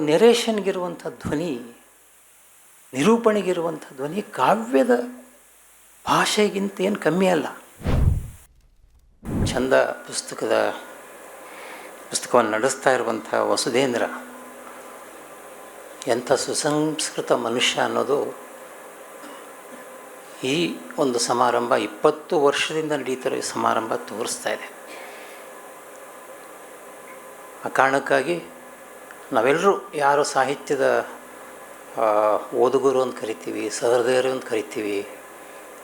ನೆರೇಷನ್ಗಿರುವಂಥ ಧ್ವನಿ, ನಿರೂಪಣೆಗಿರುವಂಥ ಧ್ವನಿ ಕಾವ್ಯದ ಭಾಷೆಗಿಂತ ಏನು ಕಮ್ಮಿ ಅಲ್ಲ. ಚಂದ ಪುಸ್ತಕದ ಪುಸ್ತಕವನ್ನು ನಡೆಸ್ತಾ ಇರುವಂಥ ವಸುಧೇಂದ್ರ ಎಂಥ ಸುಸಂಸ್ಕೃತ ಮನುಷ್ಯ ಅನ್ನೋದು ಈ ಒಂದು ಸಮಾರಂಭ ಇಪ್ಪತ್ತು ವರ್ಷದಿಂದ ನಡೀತಿರೋ ಈ ಸಮಾರಂಭ ತೋರಿಸ್ತಾ ಇದೆ. ಆ ಕಾರಣಕ್ಕಾಗಿ ನಾವೆಲ್ಲರೂ ಯಾರು ಸಾಹಿತ್ಯದ ಓದುಗರು ಅಂತ ಕರಿತೀವಿ, ಸಹೃದಯರು ಅಂತ ಕರಿತೀವಿ,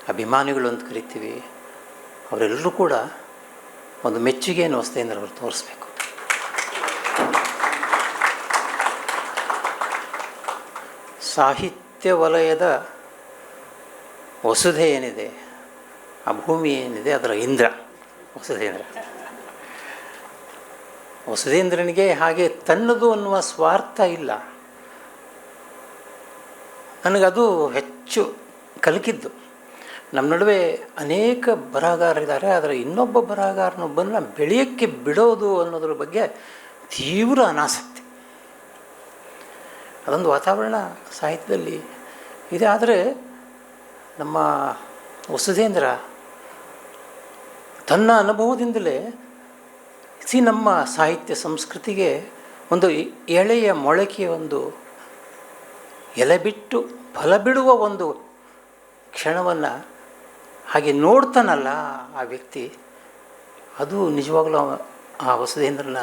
ಅಭಿಮಾನಿಗಳು ಅಂತ ಕರಿತೀವಿ, ಅವರೆಲ್ಲರೂ ಕೂಡ ಒಂದು ಮೆಚ್ಚುಗೆಯನ್ನು ವಸ್ತೆಯಿಂದ ಅವರು ತೋರಿಸ್ಬೇಕು. ಸಾಹಿತ್ಯ ವಲಯದ ವಸುಧೆ ಏನಿದೆ, ಆ ಭೂಮಿ ಏನಿದೆ, ಅದರ ಇಂದ್ರ, ವಸುಧೇಂದ್ರ. ವಸುಧೇಂದ್ರನಿಗೆ ಹಾಗೆ ತನ್ನದು ಅನ್ನುವ ಸ್ವಾರ್ಥ ಇಲ್ಲ. ನನಗದು ಹೆಚ್ಚು ಕಲಕಿದ್ದು. ನಮ್ಮ ನಡುವೆ ಅನೇಕ ಬರಹಗಾರರಿದ್ದಾರೆ, ಆದರೆ ಇನ್ನೊಬ್ಬ ಬರಹಗಾರನೊಬ್ಬನ ಬೆಳೆಯೋಕ್ಕೆ ಬಿಡೋದು ಅನ್ನೋದ್ರ ಬಗ್ಗೆ ತೀವ್ರ ಅನಾಸಕ್ತಿ. ಅದೊಂದು ವಾತಾವರಣ ಸಾಹಿತ್ಯದಲ್ಲಿ ಇದೆ, ಆದರೆ ನಮ್ಮ ವಸುಧೇಂದ್ರ ತನ್ನ ಅನುಭವದಿಂದಲೇ ಸಿ, ನಮ್ಮ ಸಾಹಿತ್ಯ ಸಂಸ್ಕೃತಿಗೆ ಒಂದು ಎಳೆಯ ಮೊಳಕೆಯ ಒಂದು ಎಲೆ ಬಿಟ್ಟು ಫಲ ಬಿಡುವ ಒಂದು ಕ್ಷಣವನ್ನು ಹಾಗೆ ನೋಡ್ತಾನಲ್ಲ ಆ ವ್ಯಕ್ತಿ, ಅದು ನಿಜವಾಗಲೂ ಆ ವಸುಧೇಂದ್ರನ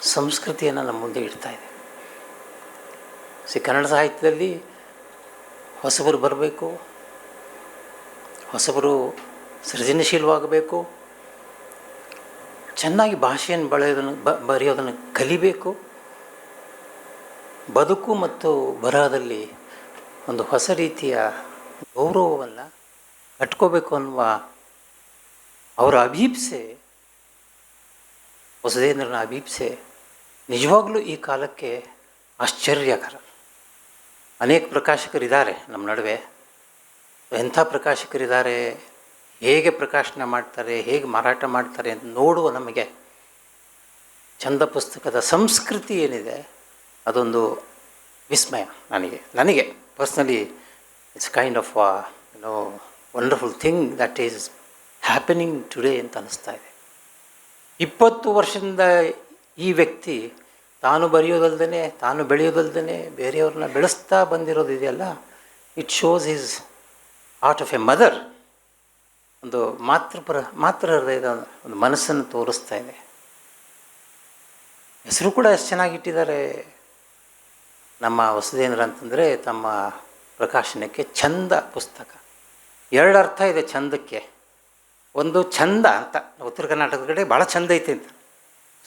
ಸಂಸ್ಕೃತಿಯನ್ನು ನಮ್ಮ ಮುಂದೆ ಇಡ್ತಾ ಇದೆ. ಸಿ, ಕನ್ನಡ ಸಾಹಿತ್ಯದಲ್ಲಿ ಹೊಸಬರು ಬರಬೇಕು, ಹೊಸಬರು ಸೃಜನಶೀಲವಾಗಬೇಕು ಚೆನ್ನಾಗಿ ಭಾಷೆಯನ್ನು ಬಳೆಯೋದನ್ನು ಬ, ಬರೆಯೋದನ್ನು ಕಲಿಬೇಕು. ಬದುಕು ಮತ್ತು ಬರಹದಲ್ಲಿ ಒಂದು ಹೊಸ ರೀತಿಯ ಗೌರವವನ್ನು ಕಟ್ಕೋಬೇಕು ಅನ್ನುವ ಅವರ ಅಭೀಪ್ಸೆ ಹೊಸದೇಂದ್ರನ ಅಭೀಪ್ಸೆ ನಿಜವಾಗಲೂ ಈ ಕಾಲಕ್ಕೆ ಆಶ್ಚರ್ಯಕರ. ಅನೇಕ ಪ್ರಕಾಶಕರಿದ್ದಾರೆ ನಮ್ಮ ನಡುವೆ. ಎಂಥ ಪ್ರಕಾಶಕರಿದ್ದಾರೆ? ಹೇಗೆ ಪ್ರಕಾಶನ ಮಾಡ್ತಾರೆ, ಹೇಗೆ ಮಾರಾಟ ಮಾಡ್ತಾರೆ ಅಂತ ನೋಡುವ ನಮಗೆ ಚಂದ ಪುಸ್ತಕದ ಸಂಸ್ಕೃತಿ ಏನಿದೆ, ಅದೊಂದು ವಿಸ್ಮಯ ನನಗೆ. ನನಗೆ personally it's kind of no wonderful thing that is happening today ಅಂತ ಅನ್ನಿಸ್ತಾ ಇದೆ. ಇಪ್ಪತ್ತು ವರ್ಷದಿಂದ ಈ ವ್ಯಕ್ತಿ ತಾನು ಬರೆಯೋದಲ್ದೇ ತಾನು ಬೆಳೆಯೋದಲ್ದೇ ಬೇರೆಯವ್ರನ್ನ ಬೆಳೆಸ್ತಾ ಬಂದಿರೋದು ಇದೆಯಲ್ಲ? It shows is art of a mother ಒಂದು ಮಾತೃಪರ ಮಾತೃ ಹೃದಯದ ಒಂದು ಮನಸ್ಸನ್ನು ತೋರಿಸ್ತಾ ಇದೆ. ಹೆಸರು ಕೂಡ ಎಷ್ಟು ಚೆನ್ನಾಗಿಟ್ಟಿದ್ದಾರೆ ನಮ್ಮ ವಸುದೇಂದ್ರ ಅಂತಂದರೆ ತಮ್ಮ ಪ್ರಕಾಶನಕ್ಕೆ ಚಂದ ಪುಸ್ತಕ. ಎರಡು ಅರ್ಥ ಇದೆ ಚಂದಕ್ಕೆ ಒಂದು ಚಂದ ಅಂತ, ಉತ್ತರ ಕರ್ನಾಟಕದ ಕಡೆ ಭಾಳ ಚಂದ ಐತೆ ಅಂತ,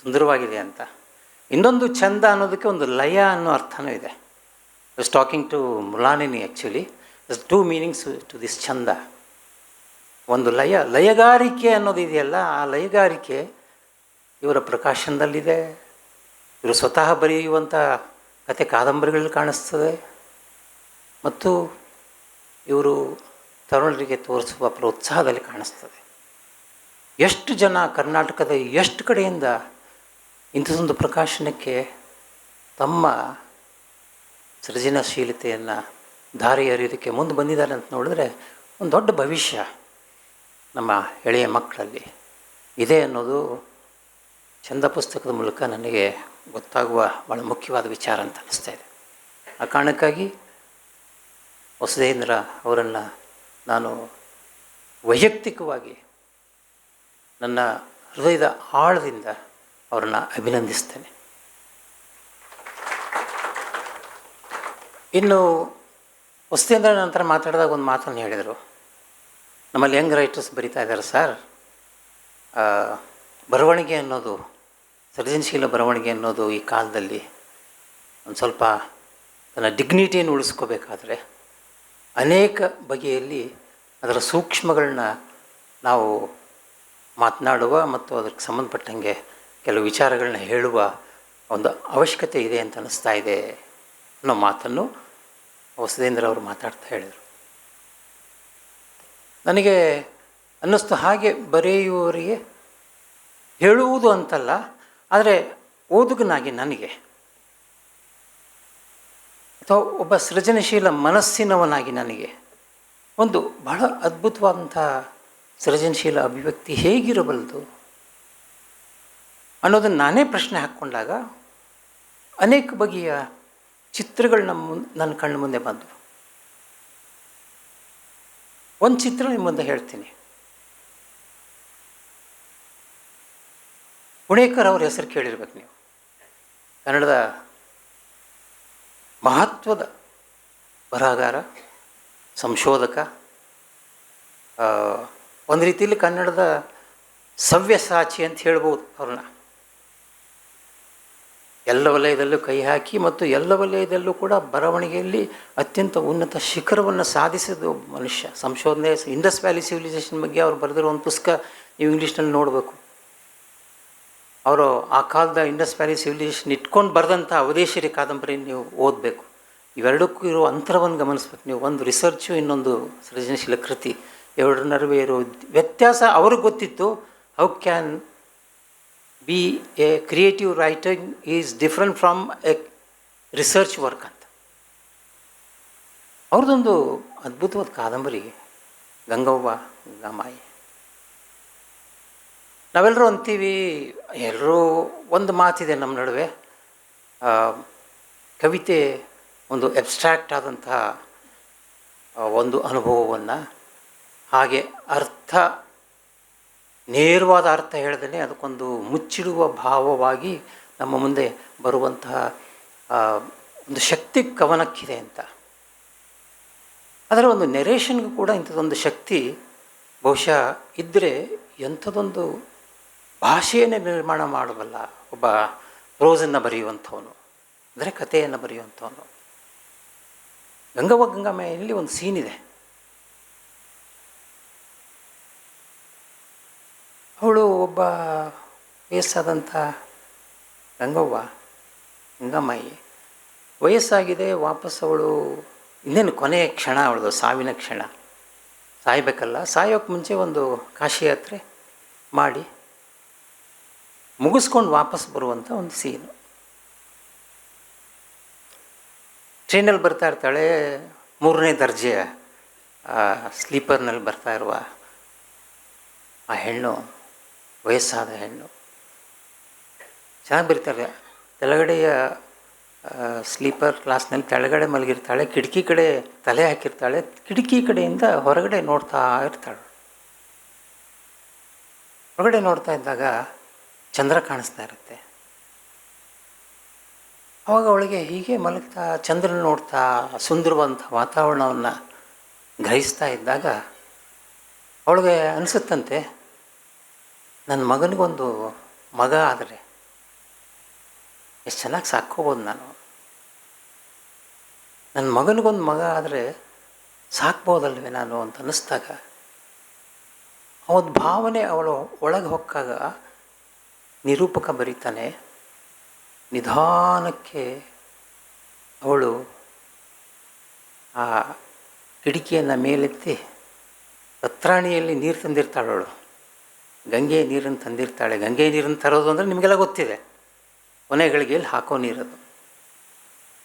ಸುಂದರವಾಗಿದೆ ಅಂತ. ಇನ್ನೊಂದು ಚಂದ ಅನ್ನೋದಕ್ಕೆ ಒಂದು ಲಯ ಅನ್ನೋ ಅರ್ಥನೂ ಇದೆ. Is talking to ಮುಲಾನಿನಿ actually two meanings to this ಚಂದ ಒಂದು ಲಯ, ಲಯಗಾರಿಕೆ ಅನ್ನೋದಿದೆಯಲ್ಲ ಆ ಲಯಗಾರಿಕೆ ಇವರ ಪ್ರಕಾಶನದಲ್ಲಿದೆ. ಇವರು ಸ್ವತಃ ಬರೆಯುವಂಥ ಕತೆ ಕಾದಂಬರಿಗಳಲ್ಲಿ ಕಾಣಿಸ್ತದೆ. ಮತ್ತು ಇವರು ತರುಣರಿಗೆ ತೋರಿಸುವ ಪ್ರೋತ್ಸಾಹದಲ್ಲಿ ಕಾಣಿಸ್ತದೆ. ಎಷ್ಟು ಜನ ಕರ್ನಾಟಕದ ಎಷ್ಟು ಕಡೆಯಿಂದ ಇಂಥದ್ದೊಂದು ಪ್ರಕಾಶನಕ್ಕೆ ತಮ್ಮ ಸೃಜನಶೀಲತೆಯನ್ನು ದಾರಿ ಹರಿಯೋದಕ್ಕೆ ಮುಂದೆ ಬಂದಿದ್ದಾರೆ ಅಂತ ನೋಡಿದ್ರೆ, ಒಂದು ದೊಡ್ಡ ಭವಿಷ್ಯ. ನಮ್ಮ ಎಳೆಯ ಮಕ್ಕಳಲ್ಲಿ ಇದೆ ಅನ್ನೋದು ಚಂದ ಪುಸ್ತಕದ ಮೂಲಕ ನನಗೆ ಗೊತ್ತಾಗುವ ಭಾಳ ಮುಖ್ಯವಾದ ವಿಚಾರ ಅಂತ ಅನ್ನಿಸ್ತಾ ಇದೆ. ಆ ಕಾರಣಕ್ಕಾಗಿ ವಸುದೇಂದ್ರ ಅವರನ್ನು ನಾನು ವೈಯಕ್ತಿಕವಾಗಿ ನನ್ನ ಹೃದಯದ ಆಳದಿಂದ ಅವರನ್ನು ಅಭಿನಂದಿಸ್ತೇನೆ. ಇನ್ನು ವಸುದೇಂದ್ರ ನಂತರ ಮಾತಾಡಿದಾಗ ಒಂದು ಮಾತನ್ನು ಹೇಳಿದರು. ನಮ್ಮಲ್ಲಿ ಯಂಗ್ ರೈಟರ್ಸ್ ಬರಿತಾ ಇದ್ದಾರೆ ಸರ್. ಬರವಣಿಗೆ ಅನ್ನೋದು, ಸೃಜನಶೀಲ ಬರವಣಿಗೆ ಅನ್ನೋದು ಈ ಕಾಲದಲ್ಲಿ ಒಂದು ಸ್ವಲ್ಪ ತನ್ನ ಡಿಗ್ನಿಟಿಯನ್ನು ಉಳಿಸ್ಕೋಬೇಕಾದ್ರೆ ಅನೇಕ ಬಗೆಯಲ್ಲಿ ಅದರ ಸೂಕ್ಷ್ಮಗಳನ್ನ ನಾವು ಮಾತನಾಡುವ ಮತ್ತು ಅದಕ್ಕೆ ಸಂಬಂಧಪಟ್ಟಂಗೆ ಕೆಲವು ವಿಚಾರಗಳನ್ನ ಹೇಳುವ ಒಂದು ಅವಶ್ಯಕತೆ ಇದೆ ಅಂತ ಅನ್ನಿಸ್ತಾ ಇದೆ ಅನ್ನೋ ಮಾತನ್ನು ವಸುಧೇಂದ್ರ ಅವರು ಮಾತಾಡ್ತಾ ಹೇಳಿದರು. ನನಗೆ ಅನ್ನಿಸ್ತು ಹಾಗೆ ಬರೆಯುವವರಿಗೆ ಹೇಳುವುದು ಅಂತಲ್ಲ, ಆದರೆ ಓದುಗನಾಗಿ ನನಗೆ. ಅಥವಾ ಒಬ್ಬ ಸೃಜನಶೀಲ ಮನಸ್ಸಿನವನಾಗಿ ನನಗೆ. ಒಂದು ಬಹಳ ಅದ್ಭುತವಾದಂಥ ಸೃಜನಶೀಲ ಅಭಿವ್ಯಕ್ತಿ ಹೇಗಿರಬಲ್ಲದು? ಅನ್ನೋದನ್ನು ನಾನೇ ಪ್ರಶ್ನೆ ಹಾಕ್ಕೊಂಡಾಗ ಅನೇಕ ಬಗೆಯ ಚಿತ್ರಗಳು ನಮ್ಮ ನನ್ನ ಕಣ್ಣು ಮುಂದೆ ಬಂದವು. ಒಂದು ಚಿತ್ರ ನಿಮ್ಮ ಮುಂದೆ ಹೇಳ್ತೀನಿ. ಪುಣೇಕರ್ ಅವ್ರ ಹೆಸರು ಕೇಳಿರ್ಬೇಕು ನೀವು. ಕನ್ನಡದ ಮಹತ್ವದ ಬರಹಗಾರ, ಸಂಶೋಧಕ ಒಂದು ರೀತಿಯಲ್ಲಿ ಕನ್ನಡದ ಸವ್ಯಸಾಚಿ ಅಂತ ಹೇಳ್ಬೋದು ಅವ್ರನ್ನ. ಎಲ್ಲ ವಲಯದಲ್ಲೂ ಕೈ ಹಾಕಿ ಮತ್ತು ಎಲ್ಲ ವಲಯದಲ್ಲೂ ಕೂಡ ಬರವಣಿಗೆಯಲ್ಲಿ ಅತ್ಯಂತ ಉನ್ನತ ಶಿಖರವನ್ನು ಸಾಧಿಸಿದ ಮನುಷ್ಯ. ಸಂಶೋಧನೆ, ಇಂಡಸ್ ವ್ಯಾಲಿ ಸಿವಿಲೈಸೇಷನ್ ಬಗ್ಗೆ ಅವ್ರು ಬರೆದಿರೋ ಒಂದು ಪುಸ್ತಕ ನೀವು ಇಂಗ್ಲೀಷ್ನಲ್ಲಿ ನೋಡಬೇಕು. ಅವರು ಆ ಕಾಲದ ಇಂಡಸ್ ವ್ಯಾಲಿ ಸಿವಿಲೈಸೇಷನ್ ಇಟ್ಕೊಂಡು ಬರೆದಂಥ ಅವಧೇಶರಿ ಕಾದಂಬರಿ ನೀವು ಓದಬೇಕು. ಇವೆರಡಕ್ಕೂ ಇರೋ ಅಂತರವನ್ನು ಗಮನಿಸ್ಬೇಕು. ನೀವು ಒಂದು ರಿಸರ್ಚು, ಇನ್ನೊಂದು ಸೃಜನಶೀಲ ಕೃತಿ. ಎರಡರ ನಡುವೆ ಇರೋ ವ್ಯತ್ಯಾಸ ಅವ್ರಿಗೆ ಗೊತ್ತಿತ್ತು. How can be a creative writing is different from a research work ಅಂತ. ಅವ್ರದ್ದೊಂದು ಅದ್ಭುತವಾದ ಕಾದಂಬರಿ, ಗಂಗವ್ವ ಗಂಗಾಮಾಯಿ ನಾವೆಲ್ಲರೂ ಅಂತೀವಿ, ಎಲ್ಲರೂ ಒಂದು ಮಾತಿದೆ ನಮ್ಮ ನಡುವೆ. ಕವಿತೆ ಒಂದು ಎಬ್ಸ್ಟ್ರಾಕ್ಟ್ ಆದಂತಹ ಒಂದು ಅನುಭವವನ್ನು, ಹಾಗೆ ಅರ್ಥ ನೇರವಾದ ಅರ್ಥ ಹೇಳ್ದೇ ಅದಕ್ಕೊಂದು ಮುಚ್ಚಿಡುವ ಭಾವವಾಗಿ ನಮ್ಮ ಮುಂದೆ ಬರುವಂತಹ ಒಂದು ಶಕ್ತಿ ಕವನಕ್ಕಿದೆ ಅಂತ. ಅದರ ಒಂದು ನೆರೇಷನ್ಗೂ ಕೂಡ ಇಂಥದ್ದೊಂದು ಶಕ್ತಿ ಬಹುಶಃ ಇದ್ದರೆ ಎಂಥದೊಂದು ಭಾಷೆಯನ್ನೇ ನಿರ್ಮಾಣ ಮಾಡಬಲ್ಲ ಒಬ್ಬ ಪ್ರೋಸನ್ನು ಬರೆಯುವಂಥವನು, ಅಂದರೆ ಕಥೆಯನ್ನು ಬರೆಯುವಂಥವನು. ಗಂಗವ ಗಂಗಾಮಯಲ್ಲಿ ಒಂದು ಸೀನ್ ಇದೆ. ಅವಳು ಒಬ್ಬ ವಯಸ್ಸಾದಂಥ ರಂಗವ್ವ ಗಂಗಮ್ಮಾಯಿ ವಯಸ್ಸಾಗಿದೆ, ವಾಪಸ್ ಅವಳು ಇನ್ನೇನು ಕೊನೆಯ ಕ್ಷಣ ಅವಳದು, ಸಾವಿನ ಕ್ಷಣ. ಸಾಯ್ಬೇಕಲ್ಲ ಸಾಯೋಕ್ಕೆ ಮುಂಚೆ ಒಂದು ಕಾಶಿ ಯಾತ್ರೆ ಮಾಡಿ, ಮುಗಿಸ್ಕೊಂಡು ವಾಪಸ್ ಬರುವಂಥ ಒಂದು ಸೀನು. ಟ್ರೈನಲ್ಲಿ ಬರ್ತಾ ಇರ್ತಾಳೆ, ಮೂರನೇ ದರ್ಜೆಯ ಸ್ಲೀಪರ್ನಲ್ಲಿ ಬರ್ತಾ ಇರುವ ಆ ಹೆಣ್ಣು. ವಯಸ್ಸಾದ ಹೆಣ್ಣು. ಚೆನ್ನಾಗಿ ಬರೀತಾರೆ. ತೆಳಗಡೆಯ ಸ್ಲೀಪರ್ ಕ್ಲಾಸ್ನಲ್ಲಿ ತೆಳಗಡೆ ಮಲಗಿರ್ತಾಳೆ, ಕಿಟಕಿ ಕಡೆ ತಲೆ ಹಾಕಿರ್ತಾಳೆ, ಕಿಟಕಿ ಕಡೆಯಿಂದ ಹೊರಗಡೆ ನೋಡ್ತಾ ಇರ್ತಾಳೆ. ಹೊರಗಡೆ ನೋಡ್ತಾ ಇದ್ದಾಗ ಚಂದ್ರ ಕಾಣಿಸ್ತಾ ಇರುತ್ತೆ. ಅವಾಗ ಅವಳಿಗೆ ಹೀಗೆ ಮಲಗ್ತಾ, ಚಂದ್ರನ ನೋಡ್ತಾ ಸುಂದರವಂಥ ವಾತಾವರಣವನ್ನು ಗ್ರಹಿಸ್ತಾ ಇದ್ದಾಗ ಅವಳಿಗೆ ಅನಿಸುತ್ತಂತೆ ನನ್ನ ಮಗನಿಗೊಂದು ಮಗ ಆದರೆ ಎಷ್ಟು ಚೆನ್ನಾಗಿ ಸಾಕ್ಕೋಬೋದು ನಾನು. ನನ್ನ ಮಗನಿಗೊಂದು ಮಗ ಆದರೆ ಸಾಕ್ಬೋದಲ್ವೇ ನಾನು ಅಂತ ಅನ್ನಿಸ್ದಾಗ ಅವನ ಭಾವನೆ ಅವಳು ಒಳಗೆ ಹೊಕ್ಕಾಗ ನಿರೂಪಕ ಬರೀತಾನೆ. ನಿಧಾನಕ್ಕೆ ಅವಳು ಆ ಕಿಟಕಿಯನ್ನು ಮೇಲೆತ್ತಿ ಪತ್ರಾಣಿಯಲ್ಲಿ ನೀರು ತಂದಿರ್ತಾಳೆ ಅವಳು ಗಂಗೆ ನೀರನ್ನು ತಂದಿರ್ತಾಳೆ. ಗಂಗೆ ನೀರನ್ನು ತರೋದು ಅಂದರೆ ನಿಮಗೆಲ್ಲ ಗೊತ್ತಿದೆ. ಕೊನೆಗಳಿಗೆಯಲ್ಲಿ ಹಾಕೋ ನೀರದು.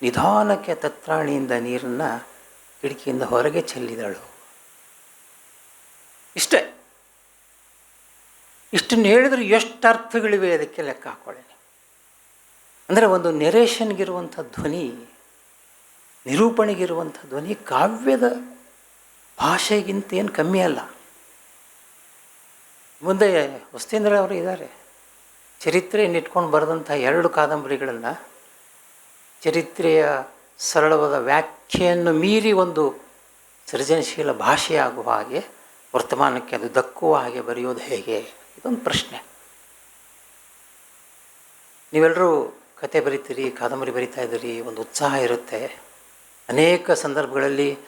ನಿಧಾನಕ್ಕೆ ತತ್ರಾಣಿಯಿಂದ ನೀರನ್ನು ಕಿಟಕಿಯಿಂದ ಹೊರಗೆ ಚೆಲ್ಲಿದಳು. ಇಷ್ಟೇ. ಇಷ್ಟನ್ನು ಹೇಳಿದ್ರೆ ಎಷ್ಟು ಅರ್ಥಗಳಿವೆ ಅದಕ್ಕೆ ಲೆಕ್ಕ ಹಾಕೊಳ್ಳಿ. ಅಂದರೆ ಒಂದು ನೆರೇಷನ್ಗಿರುವಂಥ ಧ್ವನಿ, ನಿರೂಪಣೆಗಿರುವಂಥ ಧ್ವನಿ ಕಾವ್ಯದ ಭಾಷೆಗಿಂತ ಏನು ಕಮ್ಮಿ ಅಲ್ಲ. ಮುಂದೆ ವಸ್ತೇಂದ್ರ ಅವರು ಇದ್ದಾರೆ. ಚರಿತ್ರೆಯನ್ನು ಇಟ್ಕೊಂಡು ಬರೆದಂಥ ಎರಡು ಕಾದಂಬರಿಗಳನ್ನು ಚರಿತ್ರೆಯ ಸರಳವಾದ ವ್ಯಾಖ್ಯೆಯನ್ನು ಮೀರಿ ಒಂದು ಸೃಜನಶೀಲ ಭಾಷೆಯಾಗುವ ಹಾಗೆ, ವರ್ತಮಾನಕ್ಕೆ ಅದು ದಕ್ಕುವ ಹಾಗೆ ಬರೆಯೋದು ಹೇಗೆ? ಇದೊಂದು ಪ್ರಶ್ನೆ. ನೀವೆಲ್ಲರೂ ಕತೆ ಬರಿತೀರಿ, ಕಾದಂಬರಿ ಬರಿತಾ ಇದ್ದೀರಿ, ಒಂದು ಉತ್ಸಾಹ ಇರುತ್ತೆ. ಅನೇಕ ಸಂದರ್ಭಗಳಲ್ಲಿ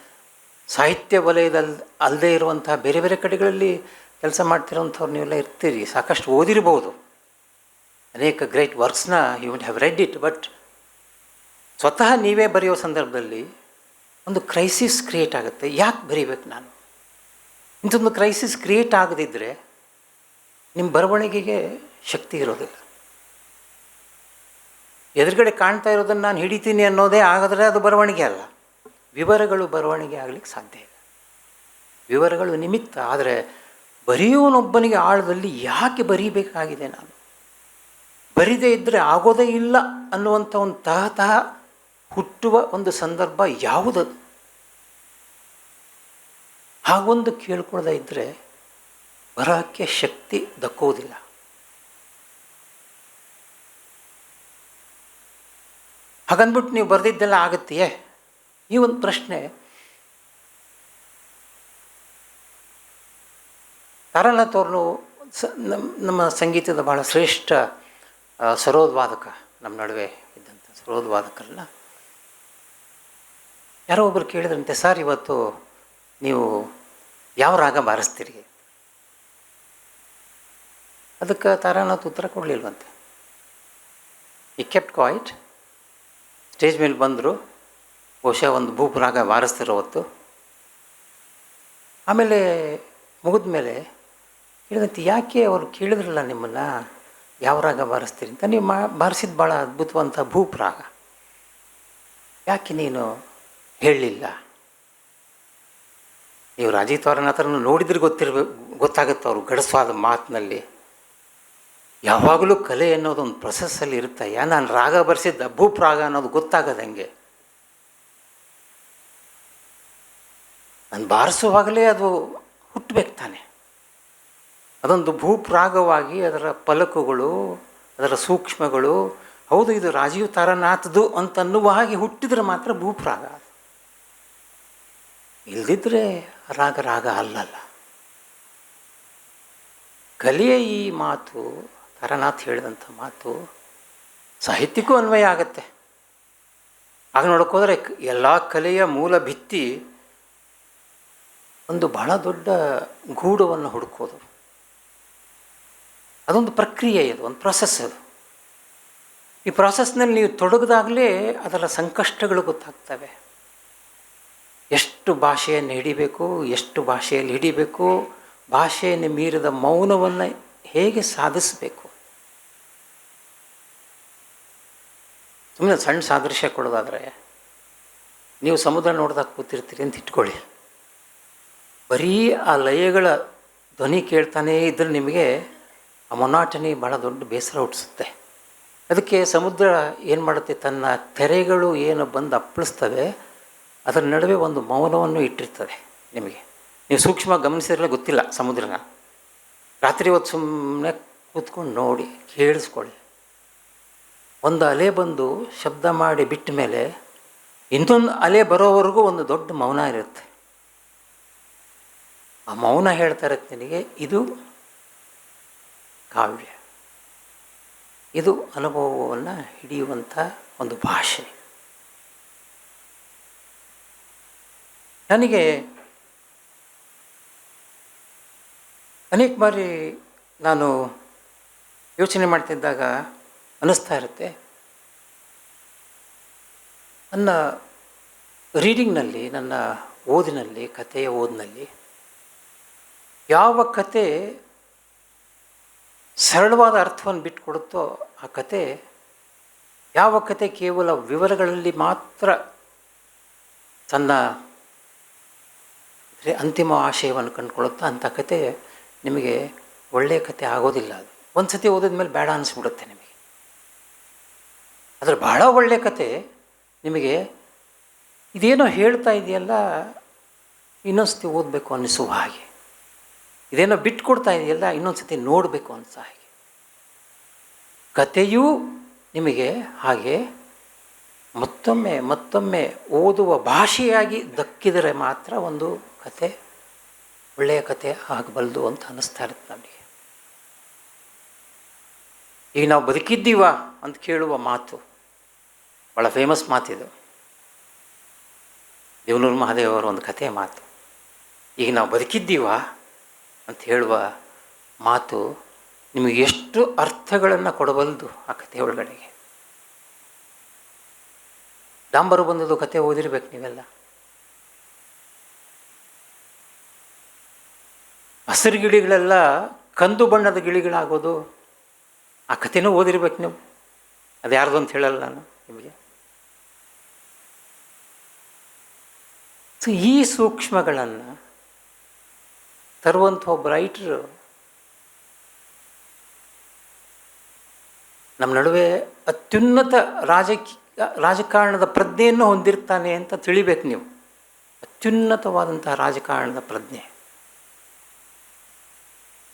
ಸಾಹಿತ್ಯ ವಲಯದಲ್ಲಿ ಅಲ್ಲದೆ ಇರುವಂಥ ಬೇರೆ ಬೇರೆ ಕಡೆಗಳಲ್ಲಿ ಕೆಲಸ ಮಾಡ್ತಿರೋಂಥವ್ರು ನೀವೆಲ್ಲ ಇರ್ತೀರಿ, ಸಾಕಷ್ಟು ಓದಿರ್ಬೋದು. ಅನೇಕ great ವರ್ಕ್ಸ್ನ you would have read it but ಸ್ವತಃ ನೀವೇ ಬರೆಯೋ ಸಂದರ್ಭದಲ್ಲಿ ಒಂದು ಕ್ರೈಸಿಸ್ ಕ್ರಿಯೇಟ್ ಆಗುತ್ತೆ. ಯಾಕೆ ಬರೀಬೇಕು ನಾನು? ಇಂಥದ್ದು ಕ್ರೈಸಿಸ್ ಕ್ರಿಯೇಟ್ ಆಗದಿದ್ದರೆ ನಿಮ್ಮ ಬರವಣಿಗೆಗೆ ಶಕ್ತಿ ಇರೋದಿಲ್ಲ. ಎದುರುಗಡೆ ಕಾಣ್ತಾ ಇರೋದನ್ನು ನಾನು ಹಿಡಿತೀನಿ ಅನ್ನೋದೇ ಆಗಿದ್ರೆ ಅದು ಬರವಣಿಗೆ ಅಲ್ಲ. ವಿವರಗಳು ಬರವಣಿಗೆ ಆಗಲಿಕ್ಕೆ ಸಾಧ್ಯ ಇಲ್ಲ. ವಿವರಗಳು ನಿಮಿತ್ತ, ಆದರೆ ಬರೆಯುವನೊಬ್ಬನಿಗೆ ಆಳದಲ್ಲಿ ಯಾಕೆ ಬರೀಬೇಕಾಗಿದೆ ನಾನು? ಬರಿದೇ ಇದ್ದರೆ ಆಗೋದೇ ಇಲ್ಲ ಅನ್ನುವಂಥ ಒಂದು ತಹತಃ ಹುಟ್ಟುವ ಒಂದು ಸಂದರ್ಭ ಯಾವುದದು? ಹಾಗೊಂದು ಕೇಳ್ಕೊಳ್ಳದೇ ಇದ್ದರೆ ಬರೋಕ್ಕೆ ಶಕ್ತಿ ದಕ್ಕೋದಿಲ್ಲ. ಹಾಗಂದ್ಬಿಟ್ಟು ನೀವು ಬರೆದಿದ್ದೆಲ್ಲ ಆಗುತ್ತೆಯೇ? ಈ ಒಂದು ಪ್ರಶ್ನೆ ತಾರಾನಾಥ್ ಅವ್ರನ್ನು ಸ ನಮ್ಮ ನಮ್ಮ ಸಂಗೀತದ ಬಹಳ ಶ್ರೇಷ್ಠ ಸರೋದ್ವಾದಕ ನಮ್ಮ ನಡುವೆ ಇದ್ದಂಥ ಸರೋದ್ವಾದಕರಲ್ಲ ಯಾರೋ ಒಬ್ಬರು ಕೇಳಿದ್ರಂತೆ, ಸರ್, ಇವತ್ತು ನೀವು ಯಾವ ರಾಗ ಬಾರಿಸ್ತೀರಿ? ಅದಕ್ಕೆ ತಾರಾನಾಥ್ ಉತ್ತರ ಕೊಡಲಿಲ್ವಂತೆ. ಈ ಕೆಪ್ಟ್ ಕ್ವಾಯ್ಟ್ ಸ್ಟೇಜ್ ಮೇಲೆ ಬಂದರು, ಬಹುಶಃ ಒಂದು ಭೂಪು ರಾಗ ಬಾರಿಸ್ತಿರೋ ಹೊತ್ತು. ಆಮೇಲೆ ಮುಗಿದ ಮೇಲೆ ಕೇಳಿದಂತೆ ಯಾಕೆ ಅವರು ಕೇಳಿದ್ರಲ್ಲ ನಿಮ್ಮನ್ನು? ಯಾವ ರಾಗ ಬಾರಿಸ್ತೀರಿ ಅಂತ? ನೀವು ಮಾ, ಬಾರಿಸಿದ ಭಾಳ ಅದ್ಭುತವಂಥ ಭೂಪ್ರಾಗ. ಯಾಕೆ ನೀನು ಹೇಳಲಿಲ್ಲ ನೀವು ರಾಜೀವ್ ಹತ್ರ ನೋಡಿದ್ರೆ ಗೊತ್ತಿರಬೇಕು ಗೊತ್ತಾಗುತ್ತೆ ಅವರು ಗಡಸ್ವಾದ ಮಾತಿನಲ್ಲಿ. ಯಾವಾಗಲೂ ಕಲೆ ಅನ್ನೋದು ಒಂದು ಪ್ರೊಸೆಸ್ಸಲ್ಲಿ ಇರುತ್ತಯ್ಯ ನಾನು ರಾಗ ಬರೆಸಿದ್ದ ಭೂಪ್ರಾಗ ಅನ್ನೋದು ಗೊತ್ತಾಗದಂಗೆ ನಾನು ಬಾರಿಸುವಾಗಲೇ ಅದು ಹುಟ್ಟಬೇಕು ತಾನೆ. ಅದೊಂದು ಭೂಪ್ರಾಗವಾಗಿ ಅದರ ಪಲಕುಗಳು ಅದರ ಸೂಕ್ಷ್ಮಗಳು, ಹೌದು ಇದು ರಾಜೀವ್ ತಾರನಾಥ್ದು ಅಂತನ್ನುವ ಹಾಗೆ ಹುಟ್ಟಿದ್ರೆ ಮಾತ್ರ ಭೂಪ್ರಾಗ. ಇಲ್ಲದಿದ್ರೆ ರಾಗ ರಾಗ ಅಲ್ಲಲ್ಲ. ಕಲಿಯ ಈ ಮಾತು, ತಾರನಾಥ್ ಹೇಳಿದಂಥ ಮಾತು ಸಾಹಿತ್ಯಕ್ಕೂ ಅನ್ವಯ ಆಗತ್ತೆ. ಆಗ ನೋಡೋಕ್ಕೋದ್ರೆ ಎಲ್ಲ ಕಲೆಯ ಮೂಲ ಭಿತ್ತಿ ಒಂದು ಬಹಳ ದೊಡ್ಡ ಗೂಡವನ್ನು ಹುಡುಕೋದು. ಅದೊಂದು ಪ್ರಕ್ರಿಯೆ ಇದು, ಒಂದು ಪ್ರಾಸೆಸ್ ಅದು ಈ ಪ್ರಾಸೆಸ್ನಲ್ಲಿ ನೀವು ತೊಡಗಿದಾಗಲೇ ಅದರ ಸಂಕಷ್ಟಗಳು ಗೊತ್ತಾಗ್ತವೆ. ಎಷ್ಟು ಭಾಷೆಯನ್ನು ಹಿಡಿಬೇಕು, ಎಷ್ಟು ಭಾಷೆಯಲ್ಲಿ ಹಿಡಿಬೇಕು, ಭಾಷೆಯನ್ನು ಮೀರಿದ ಮೌನವನ್ನು ಹೇಗೆ ಸಾಧಿಸಬೇಕು? ಸುಮ್ಮನೆ ಸಣ್ಣ ಸಾದೃಶ್ಯ ಕೊಡೋದಾದರೆ, ನೀವು ಸಮುದ್ರ ನೋಡಿದಾಗ ಕೂತಿರ್ತೀರಿ ಅಂತ ಇಟ್ಕೊಳ್ಳಿ. ಬರೀ ಆ ಲಯಗಳ ಧ್ವನಿ ಕೇಳ್ತಾನೇ ಇದ್ರೆ ನಿಮಗೆ ಆ ಮೊನಾಟನಿ ಭಾಳ ದೊಡ್ಡ ಬೇಸರ ಹುಟ್ಟಿಸುತ್ತೆ. ಅದಕ್ಕೆ ಸಮುದ್ರ ಏನು ಮಾಡುತ್ತೆ? ತನ್ನ ತೆರೆಗಳು ಏನು ಬಂದು ಅಪ್ಪಳಿಸ್ತವೆ, ಅದರ ನಡುವೆ ಒಂದು ಮೌನವನ್ನು ಇಟ್ಟಿರ್ತದೆ ನಿಮಗೆ. ನೀವು ಸೂಕ್ಷ್ಮ ಗಮನಿಸಿದ್ರೆ ಗೊತ್ತಿಲ್ಲ ಸಮುದ್ರನ. ರಾತ್ರಿ ಹೊತ್ತು ಸುಮ್ಮನೆ ಕೂತ್ಕೊಂಡು ನೋಡಿ, ಕೇಳಿಸ್ಕೊಳ್ಳಿ. ಒಂದು ಅಲೆ ಬಂದು ಶಬ್ದ ಮಾಡಿ ಬಿಟ್ಟ ಮೇಲೆ ಇನ್ನೊಂದು ಅಲೆ ಬರೋವರೆಗೂ ಒಂದು ದೊಡ್ಡ ಮೌನ ಇರುತ್ತೆ. ಆ ಮೌನ ಹೇಳ್ತಾ ಇರತ್ತೆ ನಿನಗೆ, ಇದು ಕಾವ್ಯ. ಇದು ಅನುಭವವನ್ನು ಹಿಡಿಯುವಂಥ ಒಂದು ಭಾಷೆ. ನನಗೆ ಅನೇಕ ಬಾರಿ ನಾನು ಯೋಚನೆ ಮಾಡ್ತಿದ್ದಾಗ ಅನ್ನಿಸ್ತಾ ಇರುತ್ತೆ. ನನ್ನ ರೀಡಿಂಗ್ನಲ್ಲಿ, ನನ್ನ ಓದಿನಲ್ಲಿ, ಕಥೆಯ ಓದಿನಲ್ಲಿ ಯಾವ ಕತೆ ಸರಳವಾದ ಅರ್ಥವನ್ನು ಬಿಟ್ಟುಕೊಡುತ್ತೋ ಆ ಕತೆ, ಯಾವ ಕತೆ ಕೇವಲ ವಿವರಗಳಲ್ಲಿ ಮಾತ್ರ ತನ್ನ ಅಂತಿಮ ಆಶಯವನ್ನು ಕಂಡುಕೊಳ್ಳುತ್ತಾ ಅಂಥ ಕತೆ ನಿಮಗೆ ಒಳ್ಳೆಯ ಕತೆ ಆಗೋದಿಲ್ಲ ಅದು. ಒಂದು ಸತಿ ಓದಿದ ಮೇಲೆ ಬೇಡ ಅನಿಸ್ಬಿಡುತ್ತೆ ನಿಮಗೆ. ಅದರ ಭಾಳ ಒಳ್ಳೆಯ ಕತೆ ನಿಮಗೆ ಇದೇನೋ ಹೇಳ್ತಾ ಇದೆಯಲ್ಲ ಇನ್ನೊಂದು ಸತಿ ಓದಬೇಕು ಅನ್ನಿಸುವ ಹಾಗೆ. ಇದೇನೋ ಬಿಟ್ಟು ಕೊಡ್ತಾ ಇದೆಯಲ್ಲ ಇನ್ನೊಂದು ಸತಿ ನೋಡಬೇಕು ಅಂತ ಹಾಗೆ. ಕಥೆಯೂ ನಿಮಗೆ ಹಾಗೆ ಮತ್ತೊಮ್ಮೆ ಮತ್ತೊಮ್ಮೆ ಓದುವ ಭಾಷೆಯಾಗಿ ದಕ್ಕಿದರೆ ಮಾತ್ರ ಒಂದು ಕತೆ ಒಳ್ಳೆಯ ಕತೆ ಆಗಬಲ್ಲದು ಅಂತ ಅನ್ನಿಸ್ತಾ ಇರುತ್ತೆ ನಮಗೆ. ಈಗ ನಾವು ಬದುಕಿದ್ದೀವ ಅಂತ ಕೇಳುವ ಮಾತು ಭಾಳ ಫೇಮಸ್ ಮಾತಿದು. ದೇವನೂರು ಮಹಾದೇವ್ ಅವರ ಒಂದು ಕಥೆ ಮಾತು. ಈಗ ನಾವು ಬದುಕಿದ್ದೀವ ಅಂತ ಹೇಳುವ ಮಾತು ನಿಮಗೆ ಎಷ್ಟು ಅರ್ಥಗಳನ್ನು ಕೊಡಬಲ್ಲದು ಆ ಕಥೆ ಒಳಗಡೆಗೆ. ಡಾಂಬರು ಬಂದದ್ದು ಕತೆ ಓದಿರ್ಬೇಕು ನೀವೆಲ್ಲ. ಹಸಿರು ಗಿಳಿಗಳೆಲ್ಲ ಕಂದು ಬಣ್ಣದ ಗಿಳಿಗಳಾಗೋದು ಆ ಕಥೆನೂ ಓದಿರ್ಬೇಕು ನೀವು. ಅದು ಯಾರ್ದು ಅಂತ ಹೇಳಲ್ಲ ನಾನು ನಿಮಗೆ. ಸೊ ಈ ಸೂಕ್ಷ್ಮಗಳನ್ನು ತರುವಂಥ ಒಬ್ಬ ರೈಟ್ರು ನಮ್ಮ ನಡುವೆ ಅತ್ಯುನ್ನತ ರಾಜಕೀಯ ರಾಜಕಾರಣದ ಪ್ರಜ್ಞೆಯನ್ನು ಹೊಂದಿರ್ತಾನೆ ಅಂತ ತಿಳಿಬೇಕು ನೀವು. ಅತ್ಯುನ್ನತವಾದಂತಹ ರಾಜಕಾರಣದ ಪ್ರಜ್ಞೆ.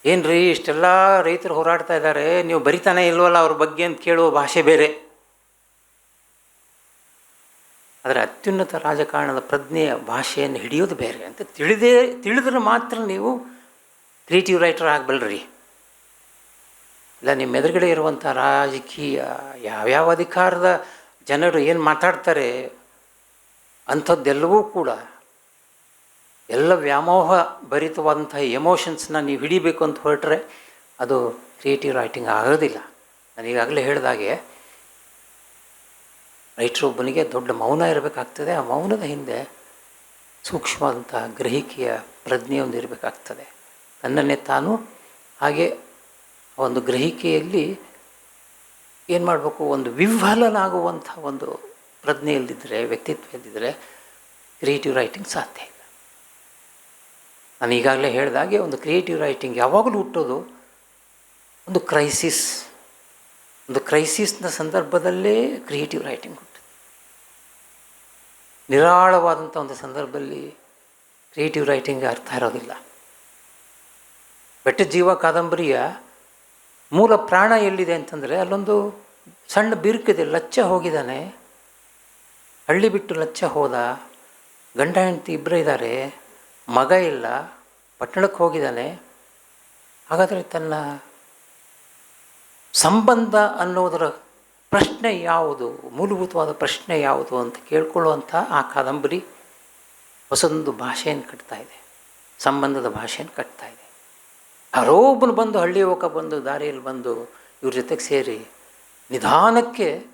ಏನು ರೀ ಇಷ್ಟೆಲ್ಲ ರೈತರು ಹೋರಾಡ್ತಾ ಇದ್ದಾರೆ, ನೀವು ಬರಿತಾನೆ ಇಲ್ವಲ್ಲ ಅವ್ರ ಬಗ್ಗೆ ಅಂತ ಕೇಳುವ ಭಾಷೆ ಬೇರೆ. ಆದರೆ ಅತ್ಯುನ್ನತ ರಾಜಕಾರಣದ ಪ್ರಜ್ಞೆಯ ಭಾಷೆಯನ್ನು ಹಿಡಿಯೋದು ಬೇರೆ ಅಂತ ತಿಳಿದೇ, ತಿಳಿದ್ರೆ ಮಾತ್ರ ನೀವು ಕ್ರಿಯೇಟಿವ್ ರೈಟರ್ ಆಗಬಲ್ಲರಿ ಇಲ್ಲ, ನಿಮ್ಮ ಎದುರುಗಡೆ ಇರುವಂಥ ರಾಜಕೀಯ ಯಾವ್ಯಾವ ಅಧಿಕಾರದ ಜನರು ಏನು ಮಾತಾಡ್ತಾರೆ ಅಂಥದ್ದೆಲ್ಲವೂ ಕೂಡ ಎಲ್ಲ ವ್ಯಾಮೋಹ ಭರಿತವಾದಂಥ ಎಮೋಷನ್ಸ್ನ ನೀವು ಹಿಡಿಬೇಕು ಅಂತ ಹೊರಟ್ರೆ ಅದು ಕ್ರಿಯೇಟಿವ್ ರೈಟಿಂಗ್ ಆಗೋದಿಲ್ಲ. ನಾನು ಈಗಾಗಲೇ ಹೇಳಿದಾಗೆ ರೈತರೊಬ್ಬನಿಗೆ ದೊಡ್ಡ ಮೌನ ಇರಬೇಕಾಗ್ತದೆ, ಆ ಮೌನದ ಹಿಂದೆ ಸೂಕ್ಷ್ಮವಾದಂತಹ ಗ್ರಹಿಕೆಯ ಪ್ರಜ್ಞೆ ಒಂದು ಇರಬೇಕಾಗ್ತದೆ. ನನ್ನನ್ನೇ ತಾನು ಹಾಗೆ ಒಂದು ಗ್ರಹಿಕೆಯಲ್ಲಿ ಏನು ಮಾಡಬೇಕು, ಒಂದು ವಿಹ್ವಲನಾಗುವಂಥ ಒಂದು ಪ್ರಜ್ಞೆ ಇಲ್ಲದಿದ್ದರೆ ವ್ಯಕ್ತಿತ್ವ ಇಲ್ಲದಿದ್ದರೆ ಕ್ರಿಯೇಟಿವ್ ರೈಟಿಂಗ್ ಸಾಧ್ಯ ಇಲ್ಲ. ನಾನು ಈಗಾಗಲೇ ಹೇಳಿದಾಗೆ ಒಂದು ಕ್ರಿಯೇಟಿವ್ ರೈಟಿಂಗ್ ಯಾವಾಗಲೂ ಹುಟ್ಟೋದು ಒಂದು ಕ್ರೈಸಿಸ್ ಒಂದು ಕ್ರೈಸಿಸ್ನ ಸಂದರ್ಭದಲ್ಲೇ ಕ್ರಿಯೇಟಿವ್ ರೈಟಿಂಗ್ ನಿರಾಳವಾದಂಥ ಒಂದು ಸಂದರ್ಭದಲ್ಲಿ ಕ್ರಿಯೇಟಿವ್ ರೈಟಿಂಗ್ ಅರ್ಥ ಇರೋದಿಲ್ಲ. ಬೆಟ್ಟ ಜೀವ ಕಾದಂಬರಿಯ ಮೂಲ ಪ್ರಾಣ ಎಲ್ಲಿದೆ ಅಂತಂದರೆ ಅಲ್ಲೊಂದು ಸಣ್ಣ ಬಿರುಕಿದೆ ಲಚ್ಚ ಹೋಗಿದ್ದಾನೆ. ಹಳ್ಳಿ ಬಿಟ್ಟು ಲಚ್ಚ ಹೋದ ಗಂಡ ಹೆಂಡತಿ ಇಬ್ಬರೇ ಇದ್ದಾರೆ, ಮಗ ಇಲ್ಲ, ಪಟ್ಟಣಕ್ಕೆ ಹೋಗಿದ್ದಾನೆ. ಹಾಗಾದರೆ ತನ್ನ ಸಂಬಂಧ ಅನ್ನೋದರ ಪ್ರಶ್ನೆ ಯಾವುದು? ಮೂಲಭೂತವಾದ ಪ್ರಶ್ನೆ ಯಾವುದು ಅಂತ ಕೇಳ್ಕೊಳ್ಳುವಂಥ ಆ ಕಾದಂಬರಿ ಹೊಸದೊಂದು ಭಾಷೆಯನ್ನು ಕಟ್ತಾ ಇದೆ. ಸಂಬಂಧದ ಭಾಷೆಯನ್ನು ಕಟ್ತಾ ಇದೆ. ಯಾರೋ ಬಂದು ಹಳ್ಳಿ ಯುವಕ ಬಂದು, ದಾರಿಯಲ್ಲಿ ಬಂದು ಇವ್ರ ಜೊತೆಗೆ ಸೇರಿ ನಿಧಾನಕ್ಕೆ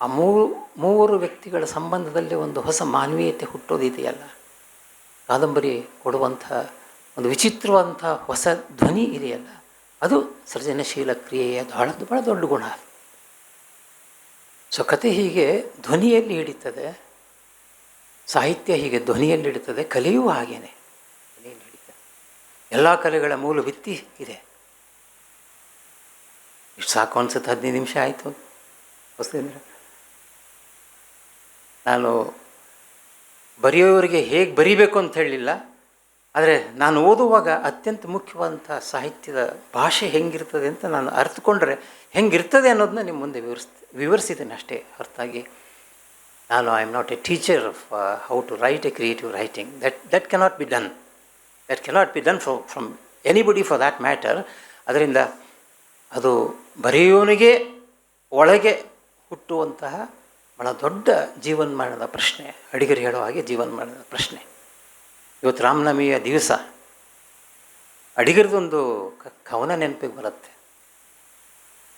ಆ ಮೂರು ಮೂವರು ವ್ಯಕ್ತಿಗಳ ಸಂಬಂಧದಲ್ಲಿ ಒಂದು ಹೊಸ ಮಾನವೀಯತೆ ಹುಟ್ಟೋದಿದೆಯಲ್ಲ? ಕಾದಂಬರಿ ಕೊಡುವಂಥ ಒಂದು ವಿಚಿತ್ರವಂಥ ಹೊಸ ಧ್ವನಿ ಇದೆಯಲ್ಲ? ಅದು ಸೃಜನಶೀಲ ಕ್ರಿಯೆಯ ಬಹಳ ಬಹಳ ದೊಡ್ಡ ಗುಣ. ಸೊ ಕತೆ ಹೀಗೆ ಧ್ವನಿಯಲ್ಲಿ ಹಿಡಿತದೆ, ಸಾಹಿತ್ಯ ಹೀಗೆ ಧ್ವನಿಯಲ್ಲಿ ಹಿಡಿತದೆ, ಕಲೆಯೂ ಹಾಗೇನೆ. ಹಿಡಿತದೆ. ಎಲ್ಲ ಕಲೆಗಳ ಮೂಲ ಭಿತ್ತಿ ಇದೆ. ಇಷ್ಟು ಸಾಕು ಅನ್ಸುತ್ತೆ, ಹದಿನೈದು ನಿಮಿಷ ಆಯಿತು. ಹೊಸದೇಂದ್ರ ನಾನು ಬರೆಯೋರಿಗೆ ಹೇಗೆ ಬರೀಬೇಕು ಅಂತ ಹೇಳಲಿಲ್ಲ ಆದರೆ ನಾನು ಓದುವಾಗ ಅತ್ಯಂತ ಮುಖ್ಯವಾದಂಥ ಸಾಹಿತ್ಯದ ಭಾಷೆ ಹೆಂಗಿರ್ತದೆ ಅಂತ ನಾನು ಅರ್ಥಕೊಂಡ್ರೆ ಹೆಂಗಿರ್ತದೆ ಅನ್ನೋದನ್ನ ನಿಮ್ಮ ಮುಂದೆ ವಿವರಿಸ್ ವಿವರಿಸಿದ್ದೇನೆ ಅಷ್ಟೇ ಹೊರತಾಗಿ ನಾನು I am not a teacher of how to write a creative writing that that cannot be done that cannot be done from from anybody for that matter ಅದರಿಂದ ಅದು ಬರೆಯೋನಿಗೆ ಒಳಗೆ ಹುಟ್ಟುವಂತಹ ಭಾಳ ದೊಡ್ಡ ಜೀವನ್ಮಾನದ ಪ್ರಶ್ನೆ, ಅಡಿಗರು ಹೇಳೋ ಹಾಗೆ ಜೀವನ್ಮಾನದ ಪ್ರಶ್ನೆ. ಇವತ್ತು ರಾಮನವಮಿಯ ದಿವಸ. ಅಡಿಗರದೊಂದು ಕವನ ನೆನಪಿಗೆ ಬರುತ್ತೆ.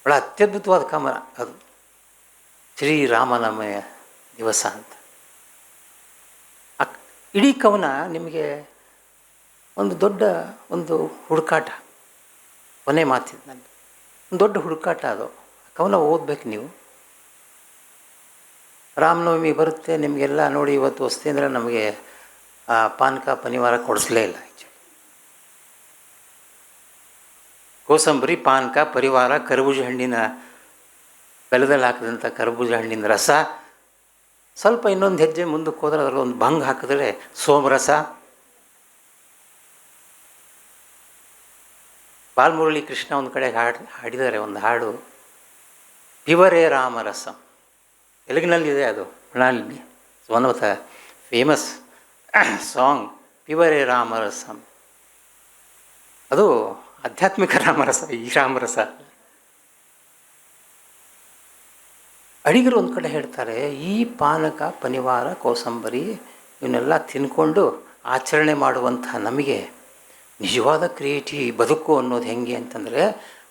ಭಾಳ ಅತ್ಯದ್ಭುತವಾದ ಕವನ ಅದು. ಶ್ರೀರಾಮನವಮಿಯ ದಿವಸ ಅಂತ. ಇಡೀ ಕವನ ನಿಮಗೆ ಒಂದು ದೊಡ್ಡ ಒಂದು ಹುಡುಕಾಟ. ಕೊನೆ ಮಾತಿದ್ದು ನನಗೆ ಒಂದು ದೊಡ್ಡ ಹುಡುಕಾಟ ಅದು. ಕವನ ಓದ್ಬೇಕು ನೀವು. ರಾಮನವಮಿ ಬರುತ್ತೆ, ನಿಮಗೆಲ್ಲ ನೋಡಿ ಇವತ್ತು ವಸ್ತಿ ಅಂದರೆ ನಮಗೆ ಪಾನಕ ಪನಿವಾರ ಕೊಡಿಸಲೇ ಇಲ್ಲ ಕೋಸಂಬರಿ, ಪಾನಕ, ಪರಿವಾರ, ಕರ್ಬೂಜ ಹಣ್ಣಿನ ಬೆಲದಲ್ಲಿ ಹಾಕಿದಂಥ ಕರ್ಬೂಜ ಹಣ್ಣಿನ ರಸ, ಸ್ವಲ್ಪ ಇನ್ನೊಂದು ಹೆಜ್ಜೆ ಮುಂದಕ್ಕೆ ಹೋದ್ರೆ ಅದರಲ್ಲಿ ಒಂದು ಭಂಗ್ ಹಾಕಿದ್ರೆ ಸೋಮರಸ, ಬಾಲ್ಮುರಳಿ ಕೃಷ್ಣ ಒಂದು ಕಡೆ ಹಾಡು, ಹಾಡಿದ್ದಾರೆ, ಒಂದು ಹಾಡು, ಪಿವರೇ ರಾಮರಸ. ತೆಲುಗಿನಲ್ಲಿದೆ ಅದು, Mrinalini one of the famous song ಪಿವರೆ ರಾಮರಸಂ ಅದು ಆಧ್ಯಾತ್ಮಿಕ ರಾಮರಸ, ಈ ರಾಮರಸ. ಅಡಿಗರು ಒಂದು ಕಡೆ ಹೇಳ್ತಾರೆ, ಈ ಪಾನಕ, ಪನಿವಾರ, ಕೋಸಂಬರಿ ಇವನ್ನೆಲ್ಲ ತಿನ್ಕೊಂಡು ಆಚರಣೆ ಮಾಡುವಂಥ ನಮಗೆ ನಿಜವಾದ ಕ್ರಿಯೇಟಿ ಬದುಕು ಅನ್ನೋದು ಹೆಂಗೆ ಅಂತಂದರೆ,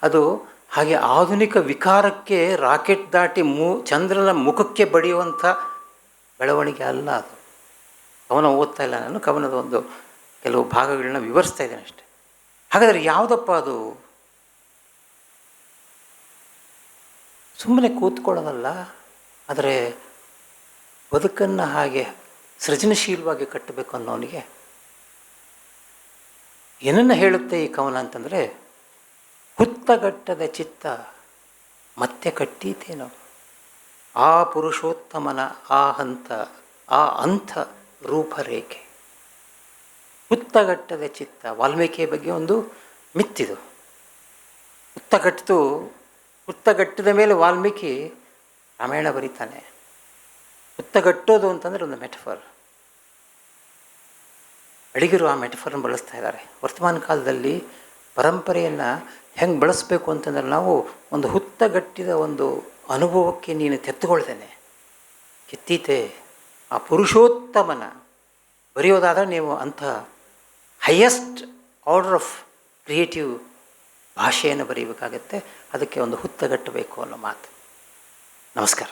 ಅದು ಹಾಗೆ ಆಧುನಿಕ ವಿಕಾರಕ್ಕೆ ರಾಕೆಟ್ ದಾಟಿ ಮು, ಚಂದ್ರನ ಮುಖಕ್ಕೆ ಬಡಿಯುವಂಥ ಬೆಳವಣಿಗೆ ಅಲ್ಲ ಅದು. ಕವನ ಓದ್ತಾ ಇಲ್ಲ ನಾನು ಕವನದ ಒಂದು ಕೆಲವು ಭಾಗಗಳನ್ನ ವಿವರಿಸ್ತಾ ಇದ್ದೇನೆ ಅಷ್ಟೆ. ಹಾಗಾದರೆ ಯಾವುದಪ್ಪ ಅದು? ಸುಮ್ಮನೆ ಕೂತ್ಕೊಳ್ಳೋದಲ್ಲ, ಆದರೆ ಬದುಕನ್ನು ಹಾಗೆ ಸೃಜನಶೀಲವಾಗಿ ಕಟ್ಟಬೇಕು ಅನ್ನೋನಿಗೆ ಏನನ್ನು ಹೇಳುತ್ತೆ ಈ ಕವನ ಅಂತಂದರೆ, ಹುತ್ತಗಟ್ಟದ ಚಿತ್ತ ಮತ್ತೆ ಕಟ್ಟೀತೇನೋ, ಆ ಪುರುಷೋತ್ತಮನ ಆ ಹಂತ, ಆ ಅಂಥ ರೂಪರೇಖೆ. ಹುತ್ತಗಟ್ಟದ ಚಿತ್ತ, ವಾಲ್ಮೀಕಿಯ ಬಗ್ಗೆ ಒಂದು ಮಿತ್ತಿದು. ಹುತ್ತಗಟ್ಟಿತು ಹುತ್ತಗಟ್ಟಿದ ಮೇಲೆ ವಾಲ್ಮೀಕಿ ರಾಮಾಯಣ ಬರೀತಾನೆ. ಹುತ್ತಗಟ್ಟೋದು ಅಂತಂದರೆ ಒಂದು ಮೆಟಫರ್. ಅಡಿಗರು ಆ ಮೆಟಫರ್ನ ಬಳಸ್ತಾ ಇದ್ದಾರೆ. ವರ್ತಮಾನ ಕಾಲದಲ್ಲಿ ಪರಂಪರೆಯನ್ನು ಹೆಂಗೆ ಬಳಸಬೇಕು ಅಂತಂದ್ರೆ ನಾವು ಒಂದು ಹುತ್ತಗಟ್ಟಿದ ಒಂದು ಅನುಭವಕ್ಕೆ ನೀನು ತೆತ್ತುಕೊಳ್ತೇನೆ ಕಿತ್ತೀತೆ ಆ ಪುರುಷೋತ್ತಮನ ಬರೆಯೋದಾದರೆ ನೀವು ಅಂಥ ಹೈಯೆಸ್ಟ್ ಆರ್ಡರ್ ಆಫ್ ಕ್ರಿಯೇಟಿವ್ ಭಾಷೆಯನ್ನು ಬರೀಬೇಕಾಗತ್ತೆ. ಅದಕ್ಕೆ ಒಂದು ಹುತ್ತಗಟ್ಟಬೇಕು ಅನ್ನೋ ಮಾತು. ನಮಸ್ಕಾರ.